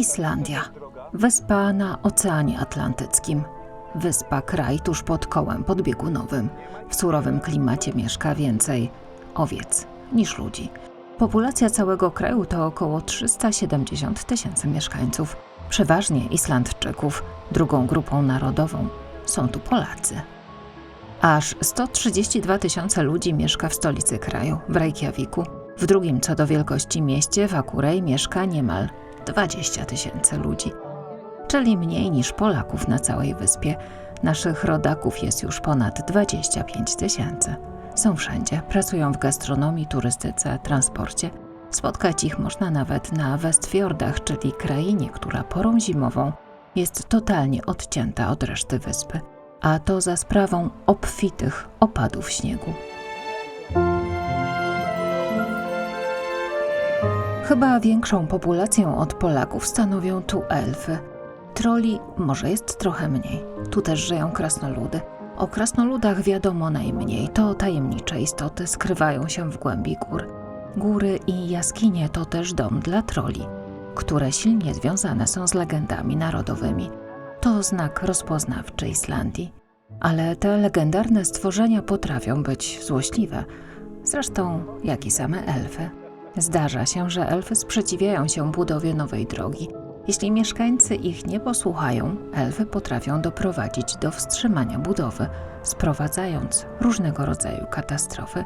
Islandia. Wyspa na Oceanie Atlantyckim. Wyspa kraj tuż pod kołem podbiegunowym. W surowym klimacie mieszka więcej owiec niż ludzi. Populacja całego kraju to około 370 tysięcy mieszkańców. Przeważnie Islandczyków. Drugą grupą narodową są tu Polacy. Aż 132 tysiące ludzi mieszka w stolicy kraju, w Reykjaviku. W drugim co do wielkości mieście, w Akurey, mieszka niemal 20 tysięcy ludzi. Czyli mniej niż Polaków na całej wyspie. Naszych rodaków jest już ponad 25 tysięcy. Są wszędzie, pracują w gastronomii, turystyce, transporcie. Spotkać ich można nawet na Westfjordach, czyli krainie, która porą zimową jest totalnie odcięta od reszty wyspy a to za sprawą obfitych opadów śniegu. Chyba większą populację od Polaków stanowią tu elfy. Troli może jest trochę mniej. Tu też żyją krasnoludy. O krasnoludach wiadomo najmniej. To tajemnicze istoty skrywają się w głębi gór. Góry i jaskinie to też dom dla troli, które silnie związane są z legendami narodowymi. To znak rozpoznawczy Islandii. Ale te legendarne stworzenia potrafią być złośliwe. Zresztą, jak i same elfy. Zdarza się, że elfy sprzeciwiają się budowie nowej drogi. Jeśli mieszkańcy ich nie posłuchają, elfy potrafią doprowadzić do wstrzymania budowy, sprowadzając różnego rodzaju katastrofy.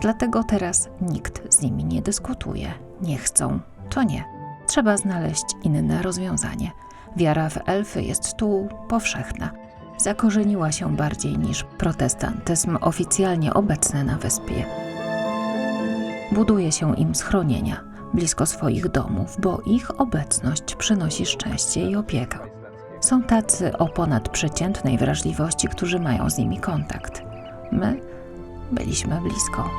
Dlatego teraz nikt z nimi nie dyskutuje. Nie chcą, to nie. Trzeba znaleźć inne rozwiązanie. Wiara w elfy jest tu powszechna. Zakorzeniła się bardziej niż protestantyzm oficjalnie obecny na wyspie. Buduje się im schronienia blisko swoich domów, bo ich obecność przynosi szczęście i opiekę. Są tacy o ponadprzeciętnej wrażliwości, którzy mają z nimi kontakt. My byliśmy blisko.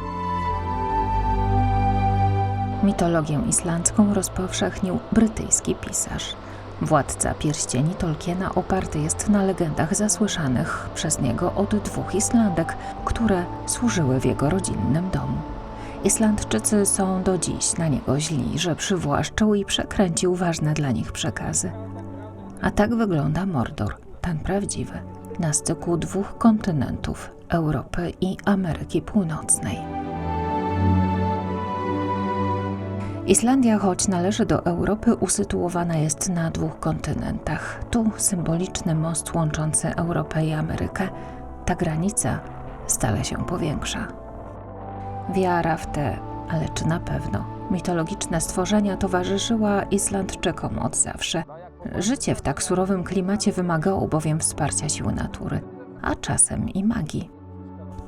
Mitologię islandzką rozpowszechnił brytyjski pisarz. Władca pierścieni Tolkiena oparty jest na legendach zasłyszanych przez niego od dwóch Islandek, które służyły w jego rodzinnym domu. Islandczycy są do dziś na niego źli, że przywłaszczył i przekręcił ważne dla nich przekazy. A tak wygląda Mordor, ten prawdziwy, na styku dwóch kontynentów Europy i Ameryki Północnej. Islandia, choć należy do Europy, usytuowana jest na dwóch kontynentach. Tu symboliczny most łączący Europę i Amerykę. Ta granica stale się powiększa. Wiara w te, ale czy na pewno, mitologiczne stworzenia towarzyszyła Islandczykom od zawsze. Życie w tak surowym klimacie wymagało bowiem wsparcia siły natury, a czasem i magii.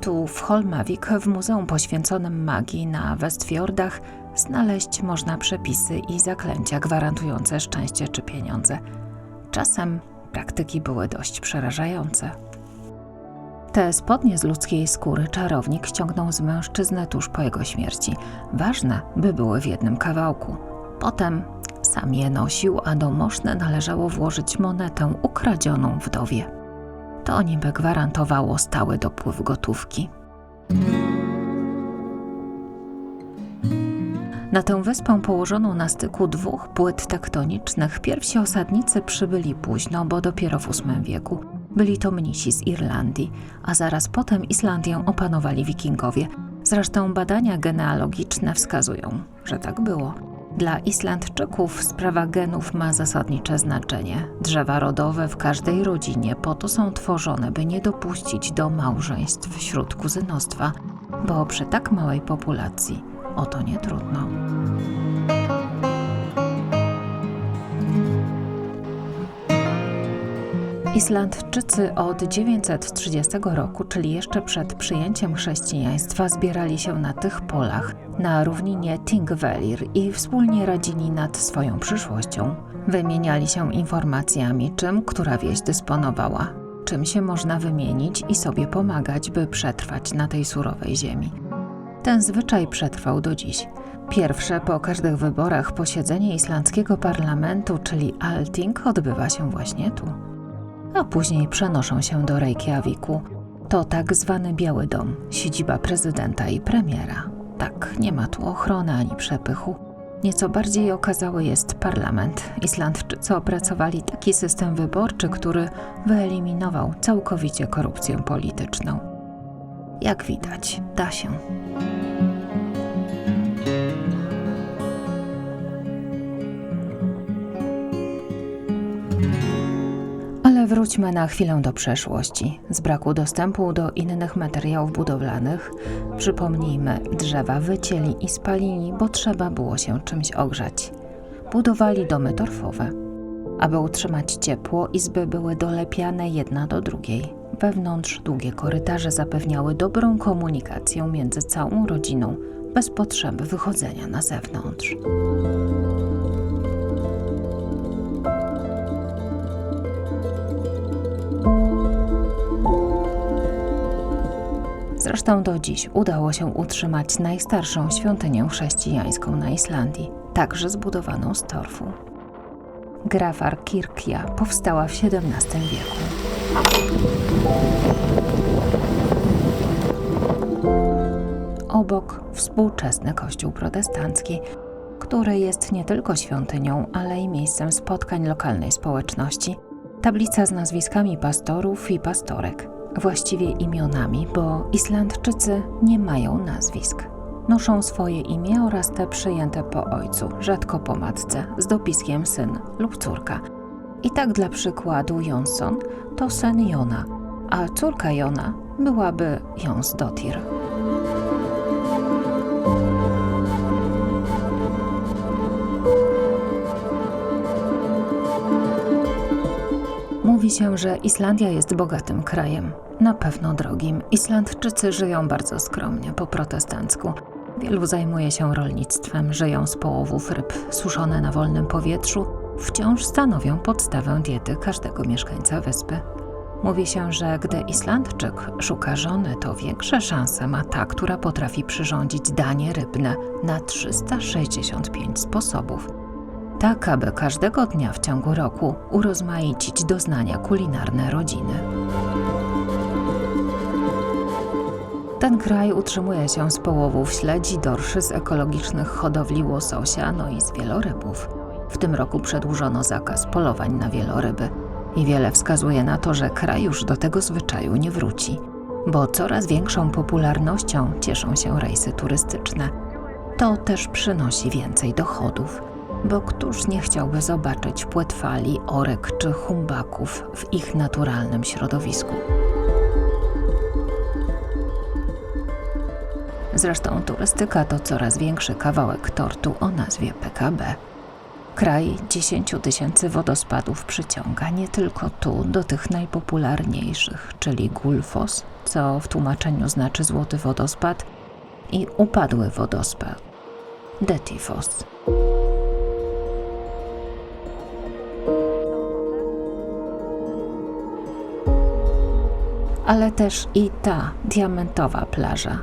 Tu w Holmavik, w muzeum poświęconym magii na Westfjordach, znaleźć można przepisy i zaklęcia gwarantujące szczęście czy pieniądze. Czasem praktyki były dość przerażające. Te spodnie z ludzkiej skóry czarownik ściągnął z mężczyzny tuż po jego śmierci. Ważne, by były w jednym kawałku. Potem sam je nosił, a do moszny należało włożyć monetę ukradzioną wdowie. To niby gwarantowało stały dopływ gotówki. Na tę wyspę położoną na styku dwóch płyt tektonicznych pierwsi osadnicy przybyli późno, bo dopiero w VIII wieku. Byli to mnisi z Irlandii, a zaraz potem Islandię opanowali wikingowie. Zresztą badania genealogiczne wskazują, że tak było. Dla Islandczyków sprawa genów ma zasadnicze znaczenie. Drzewa rodowe w każdej rodzinie po to są tworzone, by nie dopuścić do małżeństw wśród kuzynostwa, bo przy tak małej populacji o to nie trudno. Islandczycy od 930 roku, czyli jeszcze przed przyjęciem chrześcijaństwa, zbierali się na tych polach, na równinie Thingvellir i wspólnie radzili nad swoją przyszłością. Wymieniali się informacjami, czym która wieś dysponowała, czym się można wymienić i sobie pomagać, by przetrwać na tej surowej ziemi. Ten zwyczaj przetrwał do dziś. Pierwsze po każdych wyborach posiedzenie islandzkiego parlamentu, czyli Alting, odbywa się właśnie tu. A później przenoszą się do Reykjaviku. To tak zwany Biały Dom, siedziba prezydenta i premiera. Tak, nie ma tu ochrony ani przepychu. Nieco bardziej okazały jest parlament. Islandczycy opracowali taki system wyborczy, który wyeliminował całkowicie korupcję polityczną. Jak widać, da się. Wróćmy na chwilę do przeszłości. Z braku dostępu do innych materiałów budowlanych, przypomnijmy, drzewa wycięli i spalili, bo trzeba było się czymś ogrzać. Budowali domy torfowe. Aby utrzymać ciepło, izby były dolepiane jedna do drugiej. Wewnątrz długie korytarze zapewniały dobrą komunikację między całą rodziną, bez potrzeby wychodzenia na zewnątrz. Zresztą do dziś udało się utrzymać najstarszą świątynię chrześcijańską na Islandii, także zbudowaną z torfu. Grafar Kirkja powstała w XVII wieku. Obok współczesny kościół protestancki, który jest nie tylko świątynią, ale i miejscem spotkań lokalnej społeczności. Tablica z nazwiskami pastorów i pastorek, właściwie imionami, bo Islandczycy nie mają nazwisk. Noszą swoje imię oraz te przyjęte po ojcu, rzadko po matce, z dopiskiem syn lub córka. I tak dla przykładu Jonsson to syn Jona, a córka Jona byłaby Jonsdottir. Mówi się, że Islandia jest bogatym krajem. Na pewno drogim. Islandczycy żyją bardzo skromnie, po protestancku. Wielu zajmuje się rolnictwem, żyją z połowów ryb suszone na wolnym powietrzu, wciąż stanowią podstawę diety każdego mieszkańca wyspy. Mówi się, że gdy Islandczyk szuka żony, to większe szanse ma ta, która potrafi przyrządzić danie rybne na 365 sposobów tak aby każdego dnia w ciągu roku urozmaicić doznania kulinarne rodziny. Ten kraj utrzymuje się z połowów śledzi, dorszy, z ekologicznych hodowli łososia, no i z wielorybów. W tym roku przedłużono zakaz polowań na wieloryby i wiele wskazuje na to, że kraj już do tego zwyczaju nie wróci, bo coraz większą popularnością cieszą się rejsy turystyczne. To też przynosi więcej dochodów bo któż nie chciałby zobaczyć płetwali, orek czy humbaków w ich naturalnym środowisku? Zresztą turystyka to coraz większy kawałek tortu o nazwie PKB. Kraj 10 tysięcy wodospadów przyciąga nie tylko tu do tych najpopularniejszych, czyli Gulfos, co w tłumaczeniu znaczy złoty wodospad, i upadły wodospad, Detifos. Ale też i ta diamentowa plaża.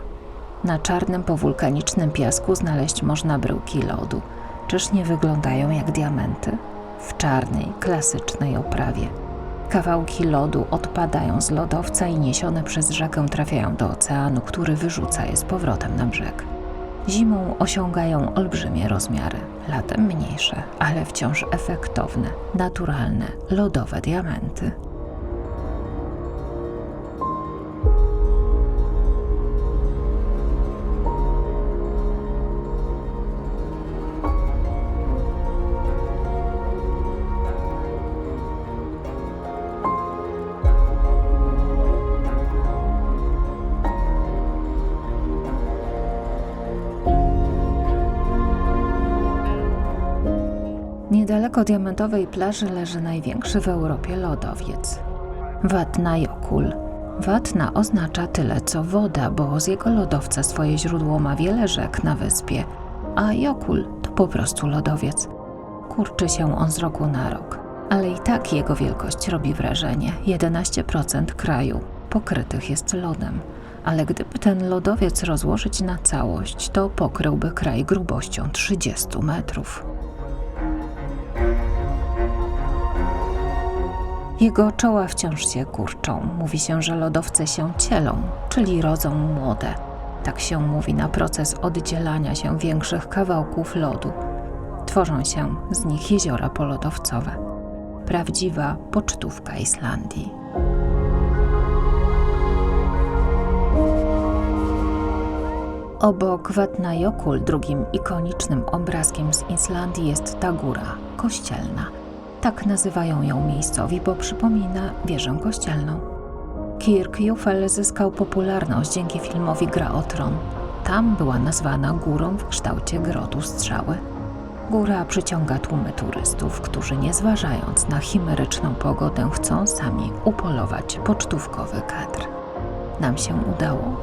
Na czarnym powulkanicznym piasku znaleźć można bryłki lodu. Czyż nie wyglądają jak diamenty? W czarnej, klasycznej oprawie. Kawałki lodu odpadają z lodowca i niesione przez rzekę trafiają do oceanu, który wyrzuca je z powrotem na brzeg. Zimą osiągają olbrzymie rozmiary, latem mniejsze, ale wciąż efektowne, naturalne, lodowe diamenty. Niedaleko diamentowej plaży leży największy w Europie lodowiec. Watna Jokul. Watna oznacza tyle co woda, bo z jego lodowca swoje źródło ma wiele rzek na wyspie, a Jokul to po prostu lodowiec. Kurczy się on z roku na rok, ale i tak jego wielkość robi wrażenie. 11% kraju pokrytych jest lodem, ale gdyby ten lodowiec rozłożyć na całość, to pokryłby kraj grubością 30 metrów. Jego czoła wciąż się kurczą. Mówi się, że lodowce się cielą, czyli rodzą młode. Tak się mówi na proces oddzielania się większych kawałków lodu. Tworzą się z nich jeziora polodowcowe. Prawdziwa pocztówka Islandii. Obok Vatnajökull drugim ikonicznym obrazkiem z Islandii jest ta góra kościelna. Tak nazywają ją miejscowi, bo przypomina wieżę kościelną. Kirkjufel zyskał popularność dzięki filmowi Gra o Tron. Tam była nazwana górą w kształcie grotu strzały. Góra przyciąga tłumy turystów, którzy nie zważając na chimeryczną pogodę chcą sami upolować pocztówkowy kadr. Nam się udało.